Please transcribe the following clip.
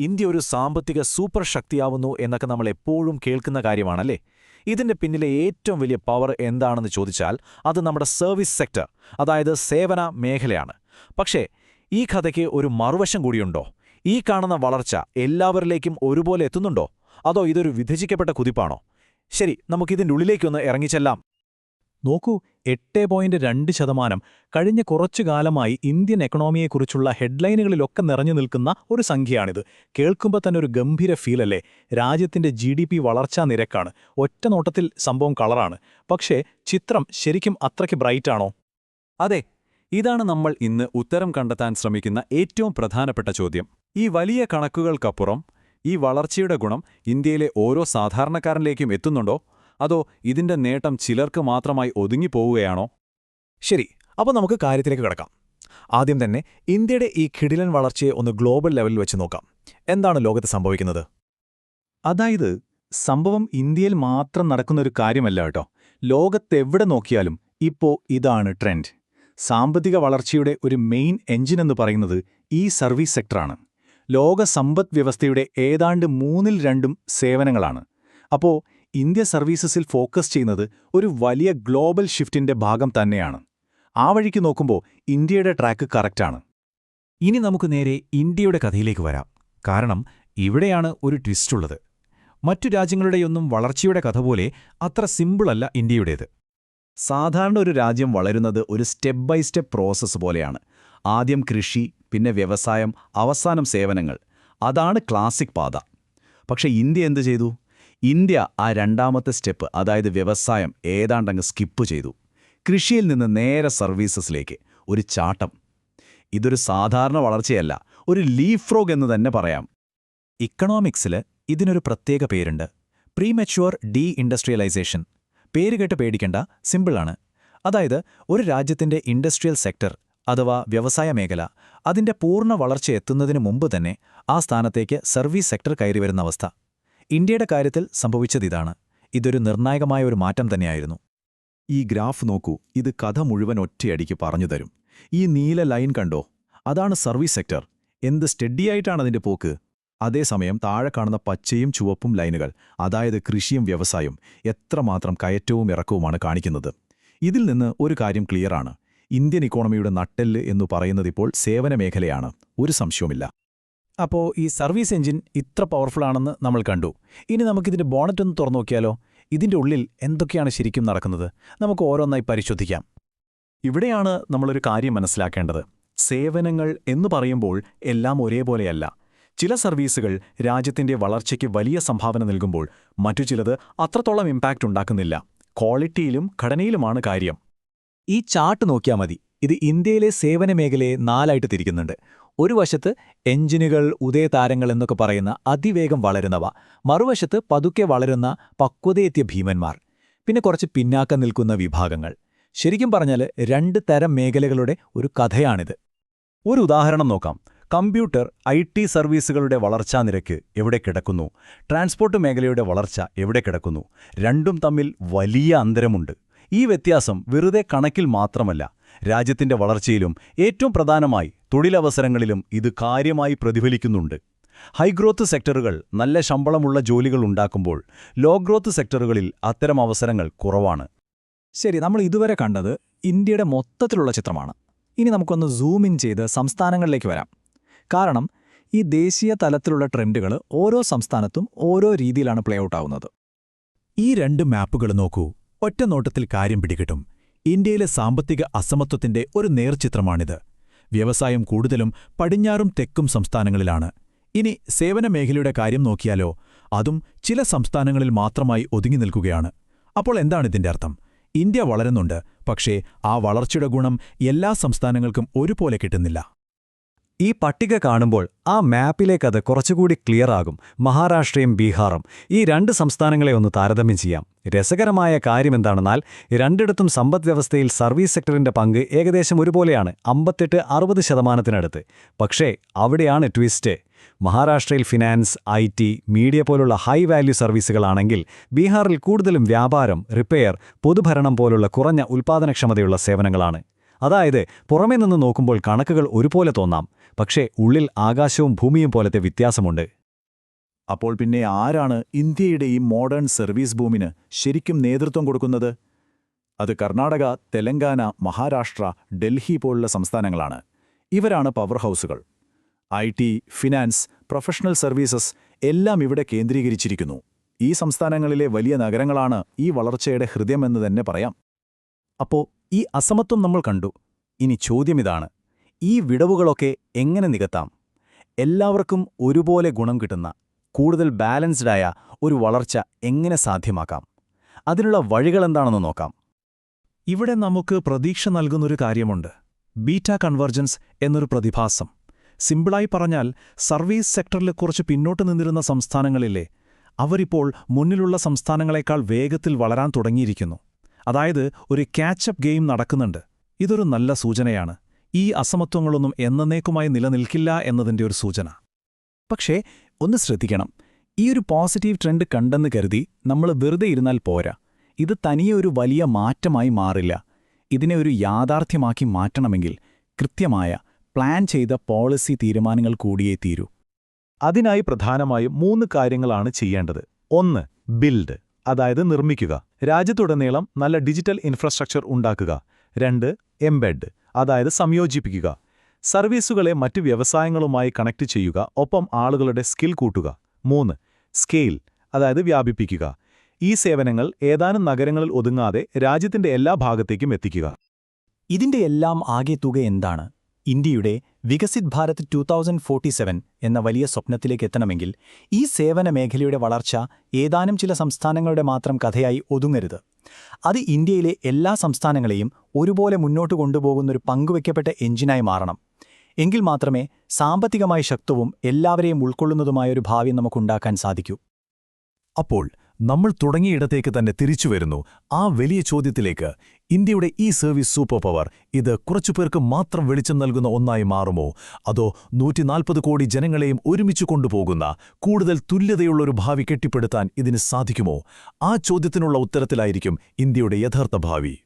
India ഒരു സാമ്പത്തിക super ശക്തിയാവുന്നു എന്നൊക്കെ നമ്മൾ എപ്പോഴും കേൾക്കുന്ന കാര്യമാണല്ലേ? ഇതിന്റെ പിന്നിലെ ഏറ്റവും വലിയ പവർ എന്താണെന്ന് ചോദിച്ചാൽ അത് നമ്മുടെ സർവീസ് സെക്ടർ അതായത് സേവന മേഖലയാണ്. പക്ഷേ ഈ കഥയ്ക്ക് ഒരു മറുവശം കൂടിയുണ്ടോ? ഈ കാണുന്ന വളർച്ച എല്ലാവരിലേക്കും ഒരുപോലെ എത്തുന്നുണ്ടോ? അതോ ഇതൊരു വിഭജിക്കപ്പെട്ട കുതിപ്പാണോ? ശരി നമുക്കിതിന്റെ ഉള്ളിലേക്കൊന്ന് ഇറങ്ങിച്ചെല്ലാം നോക്കൂ എട്ട് പോയിന്റ് രണ്ട് ശതമാനം. കഴിഞ്ഞ കുറച്ചു കാലമായി ഇന്ത്യൻ എക്കണോമിയെക്കുറിച്ചുള്ള ഹെഡ്ലൈനുകളിലൊക്കെ നിറഞ്ഞു നിൽക്കുന്ന ഒരു സംഖ്യയാണിത്. കേൾക്കുമ്പോൾ തന്നെ ഒരു ഗംഭീര ഫീലല്ലേ? രാജ്യത്തിന്റെ ജി ഡി പി വളർച്ചാ നിരക്കാണ്. ഒറ്റ നോട്ടത്തിൽ സംഭവം കളറാണ്. പക്ഷേ ചിത്രം ശരിക്കും അത്രയ്ക്ക് ബ്രൈറ്റാണോ? അതെ ഇതാണ് നമ്മൾ ഇന്ന് ഉത്തരം കണ്ടെത്താൻ ശ്രമിക്കുന്ന ഏറ്റവും പ്രധാനപ്പെട്ട ചോദ്യം. ഈ വലിയ കണക്കുകൾക്കപ്പുറം ഈ വളർച്ചയുടെ ഗുണം ഇന്ത്യയിലെ ഓരോ സാധാരണക്കാരനിലേക്കും എത്തുന്നുണ്ടോ? അതോ ഇതിന്റെ നേട്ടം ചിലർക്ക് മാത്രമായി ഒതുങ്ങിപ്പോവുകയാണോ? ശരി അപ്പോൾ നമുക്ക് കാര്യത്തിലേക്ക് കിടക്കാം. ആദ്യം തന്നെ ഇന്ത്യയുടെ ഈ കിടിലൻ വളർച്ചയെ ഒന്ന് ഗ്ലോബൽ ലെവലിൽ വെച്ച് നോക്കാം. എന്താണ് ലോകത്ത് സംഭവിക്കുന്നത്? അതായത് സംഭവം ഇന്ത്യയിൽ മാത്രം നടക്കുന്ന ഒരു കാര്യമല്ല കേട്ടോ. ലോകത്തെവിടെ നോക്കിയാലും ഇപ്പോ ഇതാണ് ട്രെൻഡ്. സാമ്പത്തിക വളർച്ചയുടെ ഒരു മെയിൻ എഞ്ചിൻ എന്ന് പറയുന്നത് ഈ സർവീസ് സെക്ടറാണ്. ലോക സമ്പദ് വ്യവസ്ഥയുടെ ഏതാണ്ട് മൂന്നിൽ രണ്ടും സേവനങ്ങളാണ്. അപ്പോ ഇന്ത്യ സർവീസസിൽ ഫോക്കസ് ചെയ്യുന്നത് ഒരു വലിയ ഗ്ലോബൽ ഷിഫ്റ്റിന്റെ ഭാഗം തന്നെയാണ്. ആ വഴിക്ക് നോക്കുമ്പോൾ ഇന്ത്യയുടെ ട്രാക്ക് കറക്റ്റാണ്. ഇനി നമുക്ക് നേരെ ഇന്ത്യയുടെ കഥയിലേക്ക് വരാം. കാരണം ഇവിടെയാണ് ഒരു ട്വിസ്റ്റുള്ളത് മറ്റു രാജ്യങ്ങളുടെയൊന്നും വളർച്ചയുടെ കഥ പോലെ അത്ര സിമ്പിളല്ല ഇന്ത്യയുടേത്. സാധാരണ ഒരു രാജ്യം വളരുന്നത് ഒരു സ്റ്റെപ്പ് ബൈ സ്റ്റെപ്പ് പ്രോസസ്സ് പോലെയാണ്. ആദ്യം കൃഷി പിന്നെ വ്യവസായം അവസാനം സേവനങ്ങൾ. അതാണ് ക്ലാസിക് പാത. പക്ഷേ ഇന്ത്യ എന്തു ചെയ്തു? ഇന്ത്യ ആ രണ്ടാമത്തെ സ്റ്റെപ്പ് അതായത് വ്യവസായം ഏതാണ്ടങ്ങ് സ്കിപ്പ് ചെയ്തു. കൃഷിയിൽ നിന്ന് നേരെ സർവീസസിലേക്ക്. ഒരു ചാട്ടം. ഇതൊരു സാധാരണ വളർച്ചയല്ല ഒരു ലീഫ് ഫ്രോഗ് എന്ന് തന്നെ പറയാം. ഇക്കണോമിക്സിൽ ഇതിനൊരു പ്രത്യേക പേരുണ്ട്. പ്രീമെച്യൂർ ഡീ ഇൻഡസ്ട്രിയലൈസേഷൻ പേര് പേരുകേട്ട് പേടിക്കേണ്ട സിമ്പിളാണ് അതായത് ഒരു രാജ്യത്തിന്റെ ഇൻഡസ്ട്രിയൽ സെക്ടർ അഥവാ വ്യവസായ മേഖല അതിന്റെ പൂർണ വളർച്ച എത്തുന്നതിന് മുമ്പ് തന്നെ ആ സ്ഥാനത്തേക്ക് സർവീസ് സെക്ടർ കയറി വരുന്ന അവസ്ഥ. ഇന്ത്യയുടെ കാര്യത്തിൽ സംഭവിച്ചതിതാണ് ഇതൊരു നിർണായകമായ ഒരു മാറ്റം തന്നെയായിരുന്നു. ഈ ഗ്രാഫ് നോക്കൂ. ഇത് കഥ മുഴുവൻ ഒറ്റയടിക്ക് പറഞ്ഞു തരും. ഈ നീല ലൈൻ കണ്ടോ? അതാണ് സർവീസ് സെക്ടർ. എന്ത് സ്റ്റഡിയായിട്ടാണ് അതിന്റെ പോക്ക്? അതേസമയം താഴെ കാണുന്ന പച്ചയും ചുവപ്പും ലൈനുകൾ അതായത് കൃഷിയും വ്യവസായവും എത്രമാത്രം കയറ്റവും ഇറക്കവുമാണ് കാണിക്കുന്നത്. ഇതിൽ നിന്ന് ഒരു കാര്യം ക്ലിയറാണ് ഇന്ത്യൻ ഇക്കോണമിയുടെ നട്ടെല്ല് എന്നു പറയുന്നതിപ്പോൾ സേവന മേഖലയാണ്. ഒരു സംശയവുമില്ല. അപ്പോൾ ഈ സർവീസ് എഞ്ചിൻ ഇത്ര പവർഫുൾ ആണെന്ന് നമ്മൾ കണ്ടു. ഇനി നമുക്കിതിന്റെ ബോണറ്റ് ഒന്ന് തുറന്നു നോക്കിയാലോ? ഇതിന്റെ ഉള്ളിൽ എന്തൊക്കെയാണ് ശരിക്കും നടക്കുന്നത്? നമുക്ക് ഓരോന്നായി പരിശോധിക്കാം. ഇവിടെയാണ് നമ്മളൊരു കാര്യം മനസ്സിലാക്കേണ്ടത്. സേവനങ്ങൾ എന്ന് പറയുമ്പോൾ എല്ലാം ഒരേപോലെയല്ല. ചില സർവീസുകൾ രാജ്യത്തിന്റെ വളർച്ചയ്ക്ക് വലിയ സംഭാവന നൽകുമ്പോൾ മറ്റു ചിലത് അത്രത്തോളം ഇമ്പാക്റ്റ് ഉണ്ടാക്കുന്നില്ല. ക്വാളിറ്റിയിലും ഘടനയിലുമാണ് കാര്യം. ഈ ചാർട്ട് നോക്കിയാൽ മതി. ഇത് ഇന്ത്യയിലെ സേവന മേഖലയെ നാലായിട്ട് തിരിക്കുന്നുണ്ട്. ഒരു വശത്ത് എഞ്ചിനുകൾ ഉദയതാരങ്ങൾ എന്നൊക്കെ പറയുന്ന അതിവേഗം വളരുന്നവ മറുവശത്ത് പതുക്കെ വളരുന്ന പക്വതയെത്തിയ ഭീമന്മാർ പിന്നെ കുറച്ച് പിന്നാക്കം നിൽക്കുന്ന വിഭാഗങ്ങൾ. ശരിക്കും പറഞ്ഞാൽ രണ്ട് തരം മേഖലകളുടെ ഒരു കഥയാണിത്. ഒരു ഉദാഹരണം നോക്കാം. കമ്പ്യൂട്ടർ ഐ ടി സർവീസുകളുടെ വളർച്ചാ നിരക്ക് എവിടെ കിടക്കുന്നു? ട്രാൻസ്പോർട്ട് മേഖലയുടെ വളർച്ച എവിടെ കിടക്കുന്നു? രണ്ടും തമ്മിൽ വലിയ അന്തരമുണ്ട്. ഈ വ്യത്യാസം വെറുതെ കണക്കിൽ മാത്രമല്ല രാജ്യത്തിന്റെ വളർച്ചയിലും ഏറ്റവും പ്രധാനമായി തൊഴിലവസരങ്ങളിലും ഇത് കാര്യമായി പ്രതിഫലിക്കുന്നുണ്ട്. ഹൈഗ്രോത്ത് സെക്ടറുകൾ നല്ല ശമ്പളമുള്ള ജോലികൾ ഉണ്ടാക്കുമ്പോൾ ലോ ഗ്രോത്ത് സെക്ടറുകളിൽ അത്തരം അവസരങ്ങൾ കുറവാണ്. ശരി നമ്മൾ ഇതുവരെ കണ്ടത് ഇന്ത്യയുടെ മൊത്തത്തിലുള്ള ചിത്രമാണ്. ഇനി നമുക്കൊന്ന് സൂം ഇൻ ചെയ്ത് സംസ്ഥാനങ്ങളിലേക്ക് വരാം. കാരണം ഈ ദേശീയ തലത്തിലുള്ള ട്രെൻഡുകൾ ഓരോ സംസ്ഥാനത്തും ഓരോ രീതിയിലാണ് പ്ലേ ഔട്ട് ആവുന്നത്. ഈ രണ്ട് മാപ്പുകൾ നോക്കൂ. ഒറ്റ നോട്ടത്തിൽ കാര്യം പിടികിട്ടും. ഇന്ത്യയിലെ സാമ്പത്തിക അസമത്വത്തിന്റെ ഒരു നേർചിത്രമാണിത്. വ്യവസായം കൂടുതലും പടിഞ്ഞാറും തെക്കും സംസ്ഥാനങ്ങളിലാണ്. ഇനി സേവന മേഖലയുടെ കാര്യം നോക്കിയാലോ അതും ചില സംസ്ഥാനങ്ങളിൽ മാത്രമായി ഒതുങ്ങി നിൽക്കുകയാണ്. അപ്പോൾ എന്താണിതിന്റെ അർത്ഥം? ഇന്ത്യ വളരുന്നുണ്ട് പക്ഷേ ആ വളർച്ചയുടെ ഗുണം എല്ലാ സംസ്ഥാനങ്ങൾക്കും ഒരുപോലെ കിട്ടുന്നില്ല. ഈ പട്ടിക കാണുമ്പോൾ ആ മാപ്പിലേക്കത് കുറച്ചുകൂടി ക്ലിയർ ആകും. മഹാരാഷ്ട്രയും ബീഹാറും. ഈ രണ്ട് സംസ്ഥാനങ്ങളെ ഒന്ന് താരതമ്യം ചെയ്യാം. രസകരമായ കാര്യമെന്താണെന്നാൽ രണ്ടിടത്തും സമ്പദ്വ്യവസ്ഥയിൽ സർവീസ് സെക്ടറിന്റെ പങ്ക് ഏകദേശം ഒരുപോലെയാണ് അമ്പത്തെട്ട് അറുപത് ശതമാനത്തിനടുത്ത്. പക്ഷേ അവിടെയാണ് ട്വിസ്റ്റ് മഹാരാഷ്ട്രയിൽ ഫിനാൻസ് ഐ ടി മീഡിയ പോലുള്ള ഹൈ വാല്യൂ സർവീസുകളാണെങ്കിൽ ബീഹാറിൽ കൂടുതലും വ്യാപാരം റിപ്പയർ പൊതുഭരണം പോലുള്ള കുറഞ്ഞ ഉൽപ്പാദനക്ഷമതയുള്ള സേവനങ്ങളാണ്. അതായത് പുറമേ നിന്ന് നോക്കുമ്പോൾ കണക്കുകൾ ഒരുപോലെ തോന്നാം. പക്ഷേ ഉള്ളിൽ ആകാശവും ഭൂമിയും പോലത്തെ വ്യത്യാസമുണ്ട്. അപ്പോൾ പിന്നെ ആരാണ് ഇന്ത്യയുടെ ഈ മോഡേൺ സർവീസ് ഭൂമിന് ശരിക്കും നേതൃത്വം കൊടുക്കുന്നത്? അത് കർണാടക തെലങ്കാന മഹാരാഷ്ട്ര ഡൽഹി പോലുള്ള സംസ്ഥാനങ്ങളാണ്. ഇവരാണ് power ഹൗസുകൾ. I T finance professional services എല്ലാം ഇവിടെ കേന്ദ്രീകരിച്ചിരിക്കുന്നു. ഈ സംസ്ഥാനങ്ങളിലെ വലിയ നഗരങ്ങളാണ് ഈ വളർച്ചയുടെ ഹൃദയമെന്ന് തന്നെ പറയാം. അപ്പോ ഈ അസമത്വം നമ്മൾ കണ്ടു. ഇനി ചോദ്യമിതാണ്. ഈ വിടവുകളൊക്കെ എങ്ങനെ നികത്താം? എല്ലാവർക്കും ഒരുപോലെ ഗുണം കിട്ടുന്ന കൂടുതൽ ബാലൻസ്ഡായ ഒരു വളർച്ച എങ്ങനെ സാധ്യമാക്കാം? അതിനുള്ള വഴികളെന്താണെന്ന് നോക്കാം. ഇവിടെ നമുക്ക് പ്രതീക്ഷ നൽകുന്നൊരു കാര്യമുണ്ട്. ബീറ്റ കൺവർജൻസ് എന്നൊരു പ്രതിഭാസം. സിമ്പിളായി പറഞ്ഞാൽ സർവീസ് സെക്ടറിൽ കുറച്ച് പിന്നോട്ട് നിന്നിരുന്ന സംസ്ഥാനങ്ങളിലെ അവരിപ്പോൾ മുന്നിലുള്ള സംസ്ഥാനങ്ങളെക്കാൾ വേഗത്തിൽ വളരാൻ തുടങ്ങിയിരിക്കുന്നു. അതായത് ഒരു ക്യാച്ചപ്പ് ഗെയിം നടക്കുന്നുണ്ട്. ഇതൊരു നല്ല സൂചനയാണ്. ഈ അസമത്വങ്ങളൊന്നും എന്നേക്കുമായി നിലനിൽക്കില്ല എന്നതിന്റെ ഒരു സൂചന. പക്ഷേ ഒന്ന് ശ്രദ്ധിക്കണം. ഈ ഒരു പോസിറ്റീവ് ട്രെൻഡ് കണ്ടെന്ന് കരുതി നമ്മൾ വെറുതെ ഇരുന്നാൽ പോരാ. ഇത് തനിയെ ഒരു വലിയ മാറ്റമായി മാറില്ല. ഇതിനെ ഒരു യാഥാർത്ഥ്യമാക്കി മാറ്റണമെങ്കിൽ കൃത്യമായ പ്ലാൻ ചെയ്ത പോളിസി തീരുമാനങ്ങൾ കൂടിയേ തീരൂ. അതിനായി പ്രധാനമായും മൂന്ന് കാര്യങ്ങളാണ് ചെയ്യേണ്ടത്. ഒന്ന് ബിൽഡ് അതായത് നിർമ്മിക്കുക. രാജ്യത്തുടനീളം നല്ല ഡിജിറ്റൽ ഇൻഫ്രാസ്ട്രക്ചർ ഉണ്ടാക്കുക. രണ്ട് എംബെഡ് അതായത് സംയോജിപ്പിക്കുക. സർവീസുകളെ മറ്റ് വ്യവസായങ്ങളുമായി കണക്ട് ചെയ്യുക ഒപ്പം ആളുകളുടെ സ്കിൽ കൂട്ടുക. മൂന്ന് സ്കെയിൽ അതായത് വ്യാപിപ്പിക്കുക. ഈ സേവനങ്ങൾ ഏതാനും നഗരങ്ങളിൽ ഒതുങ്ങാതെ രാജ്യത്തിന്റെ എല്ലാ ഭാഗത്തേക്കും എത്തിക്കുക. ഇതിന്റെ എല്ലാം ആകെ തുക എന്താണ്? ഇന്ത്യയുടെ Viksit Bharat two thousand forty seven എന്ന വലിയ സ്വപ്നത്തിലേക്ക് എത്തണമെങ്കിൽ ഈ സേവന മേഖലയുടെ വളർച്ച ഏതാനും ചില സംസ്ഥാനങ്ങളുടെ മാത്രം കഥയായി ഒതുങ്ങരുത്. അത് ഇന്ത്യയിലെ എല്ലാ സംസ്ഥാനങ്ങളെയും ഒരുപോലെ മുന്നോട്ട് കൊണ്ടുപോകുന്നൊരു പങ്കുവയ്ക്കപ്പെട്ട എഞ്ചിനായി മാറണം. എങ്കിൽ മാത്രമേ സാമ്പത്തികമായി ശക്തവും എല്ലാവരെയും ഉൾക്കൊള്ളുന്നതുമായൊരു ഭാവി നമുക്കുണ്ടാക്കാൻ സാധിക്കൂ. അപ്പോൾ നമ്മൾ തുടങ്ങിയിടത്തേക്ക് തന്നെ തിരിച്ചു വരുന്നു. ആ വലിയ ചോദ്യത്തിലേക്ക് ഇന്ത്യയുടെ ഈ സർവീസ് സൂപ്പർ പവർ ഇത് കുറച്ചുപേർക്ക് മാത്രം വെളിച്ചം നൽകുന്ന ഒന്നായി മാറുമോ? അതോ നൂറ്റിനാൽപ്പത് കോടി ജനങ്ങളെയും ഒരുമിച്ച് കൊണ്ടുപോകുന്ന കൂടുതൽ തുല്യതയുള്ളൊരു ഭാവി കെട്ടിപ്പടുത്താൻ ഇതിന് സാധിക്കുമോ? ആ ചോദ്യത്തിനുള്ള ഉത്തരത്തിലായിരിക്കും ഇന്ത്യയുടെ യഥാർത്ഥ ഭാവി.